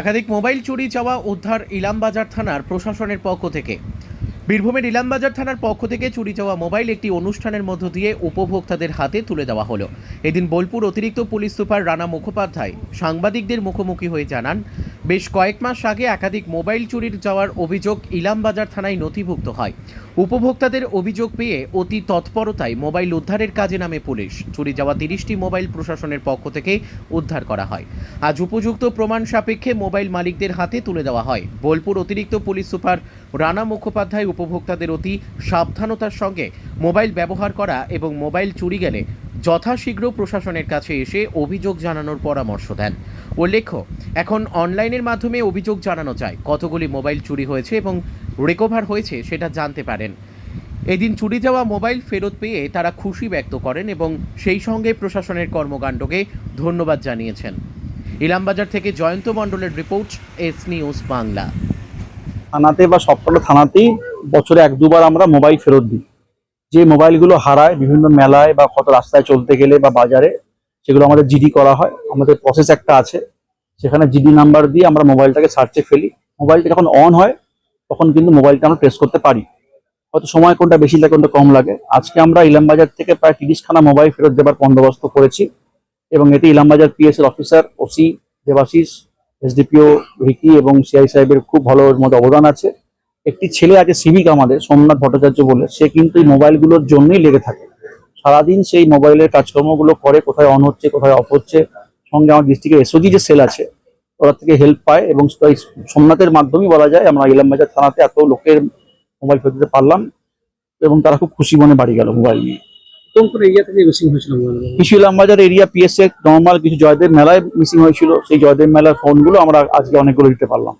একাধিক মোবাইল চুরি যাওয়া উদ্ধার ইলামবাজার থানার প্রশাসনের পক্ষ থেকে। বীরভূমের ইলামবাজার থানার পক্ষ থেকে চুরি যাওয়া মোবাইল একটি অনুষ্ঠানের মধ্য দিয়ে উপভোক্তাদের হাতে তুলে দেওয়া হলো। এদিন বোলপুর অতিরিক্ত পুলিশ সুপার রানা মুখোপাধ্যায় সাংবাদিকদের মুখোমুখি হয়ে জানান বেশ কয়েক মাস আগে একাধিক মোবাইল চুরির যাওয়ার অভিযোগ ইলামবাজার থানায় নথিভুক্ত হয়। উপভোক্তাদের অভিযোগ পেয়ে অতি তৎপরতায় মোবাইল উদ্ধারের কাজে নামে পুলিশ। চুরি যাওয়া তিরিশটি মোবাইল প্রশাসনের পক্ষ থেকে উদ্ধার করা হয়। আজ উপযুক্ত প্রমাণ সাপেক্ষে মোবাইল মালিকদের হাতে তুলে দেওয়া হয়। বোলপুর অতিরিক্ত পুলিশ সুপার রানা মুখোপাধ্যায় উপভোক্তাদের অতি সাবধানতার সঙ্গে মোবাইল ব্যবহার করা এবং মোবাইল চুরি গেলে যথাশীঘ্র প্রশাসনের কাছে এসে অভিযোগ জানানোর পরামর্শ দেন। উল্লেখ্য, এখন অনলাইনের মাধ্যমে অভিযোগ জানানো যায় কতগুলি মোবাইল চুরি হয়েছে এবং রিকভার হয়েছে সেটা জানতে পারেন। এদিন চুরি যাওয়া মোবাইল ফেরত পেয়ে তারা খুশি ব্যক্ত করেন এবং সেই সঙ্গে প্রশাসনের কর্মকাণ্ডকে ধন্যবাদ জানিয়েছেন। ইলামবাজার থেকে জয়ন্ত মণ্ডলের রিপোর্ট, এস নিউজ বাংলা। থানাতে বা সবকটা থানাতেই বছরে এক দুবার আমরা মোবাইল ফেরত দিই। যে মোবাইলগুলো হারায় বিভিন্ন মেলায় বা কত রাস্তায় চলতে গেলে বা বাজারে সেগুলো আমাদের জিডি করা হয়, আমাদের প্রসেস একটা আছে। সেখানে জিডি নাম্বার দিয়ে আমরা মোবাইলটাকে সার্চে ফেলি। মোবাইলটা যখন অন হয়, তখন কিন্তু মোবাইলটা আমরা প্রেস করতে পারি। হয়তো সময় কোনটা বেশি লাগে, কোনটা কম লাগে। আজকে আমরা ইলামবাজার থেকে প্রায় তিরিশখানা মোবাইল ফেরত দেবার বন্দোবস্ত করেছি এবং এতে Illambazar PSL officer OC Debashis SDPO Vicky এবং সিআই সাহেবের খুব ভালো এর মধ্যে অবদান আছে। একটি ছেলে আছে সিভিক আমাদের, সোমনাথ ভট্টাচার্য বলে। সে কিন্তু এই মোবাইলগুলোর জন্যই লেগে থাকে। সারাদিন সেই মোবাইলের কাজকর্মগুলো করে কোথায় অন হচ্ছে কোথায় অফ হচ্ছে সঙ্গে আমার ডিস্ট্রিক্টের এসওজি যে সেল আছে ওরা থেকে হেল্প পায় এবং সোমনাথের মাধ্যমেই বলা যায় আমরা ইলামবাজার থানাতে এত লোকের মোবাইল ফেরত দিতে পারলাম এবং তারা খুব খুশি মনে বাড়ি গেল মোবাইল নিয়ে। কিছু ইলামবাজার এরিয়া পিএসএ নর্মাল কিছু জয়দেব মেলায় মিসিং হয়েছিল সেই জয়দেব মেলার ফোনগুলো আমরা আজকে অনেকগুলো দিতে পারলাম।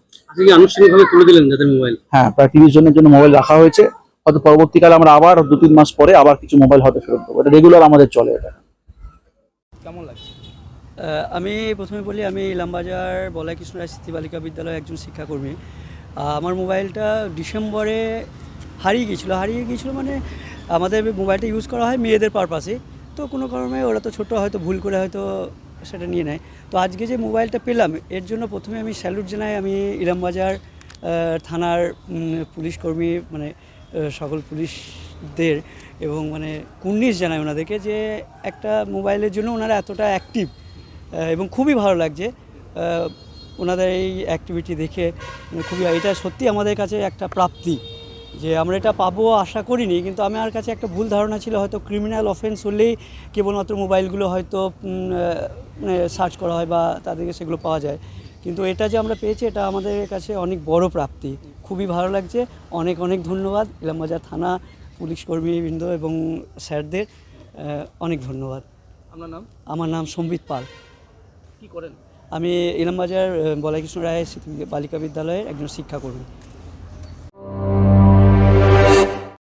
আনুষ্ঠানিকভাবে তুলে দিলেন যাদের মোবাইল। হ্যাঁ প্রায় তিরিশ জনের জন্য মোবাইল রাখা হয়েছে। হয়তো পরবর্তীকালে আমরা আবার দু তিন মাস পরে আবার কিছু মোবাইল হয়তো ফেরত দেবো। এটা রেগুলার আমাদের চলে এটা। কেমন লাগছে? আমি প্রথমে বলি আমি ইলামবাজার বলাই কৃষ্ণ রায় স্মৃতি বালিকা বিদ্যালয়ের একজন শিক্ষাকর্মী। আমার মোবাইলটা ডিসেম্বরে হারিয়ে গিয়েছিল। হারিয়ে গিয়েছিল মানে আমাদের মোবাইলটা ইউজ করা হয় মেয়েদের পারপাসে তো কোনো কারণে ওরা তো ছোটো হয়তো ভুল করে হয়তো সেটা নিয়ে নেয়। তো আজকে যে মোবাইলটা পেলাম এর জন্য প্রথমে আমি স্যালুট জানাই আমি ইলামবাজার থানার পুলিশ কর্মী মানে সকল পুলিশদের এবং মানে কুর্নিশ জানাই ওনাদেরকে যে একটা মোবাইলের জন্য ওনারা এতটা অ্যাক্টিভ এবং খুবই ভালো লাগছে। ওনাদের এই অ্যাক্টিভিটি দেখে মানে খুবই, এটা সত্যি আমাদের কাছে একটা প্রাপ্তি যে আমরা এটা পাবো আশা করিনি, কিন্তু আমার কাছে একটা ভুল ধারণা ছিল, হয়তো ক্রিমিনাল অফেন্স হলেই কেবলমাত্র মোবাইলগুলো হয়তো মানে সার্চ করা হয় বা তাদেরকে সেগুলো পাওয়া যায়। কিন্তু এটা যে আমরা পেয়েছি, এটা আমাদের কাছে অনেক বড় প্রাপ্তি। খুবই ভালো লাগছে। অনেক অনেক ধন্যবাদ। ইলামবাজার থানা পুলিশ কর্মীবৃন্দ এবং স্যারদের অনেক ধন্যবাদ। আপনার নাম? আমার নাম সম্বিত পাল। কি করেন? আমি ইলামবাজার বলাকৃষ্ণ রায় বালিকা বিদ্যালয়ের একজন শিক্ষাকর্মী।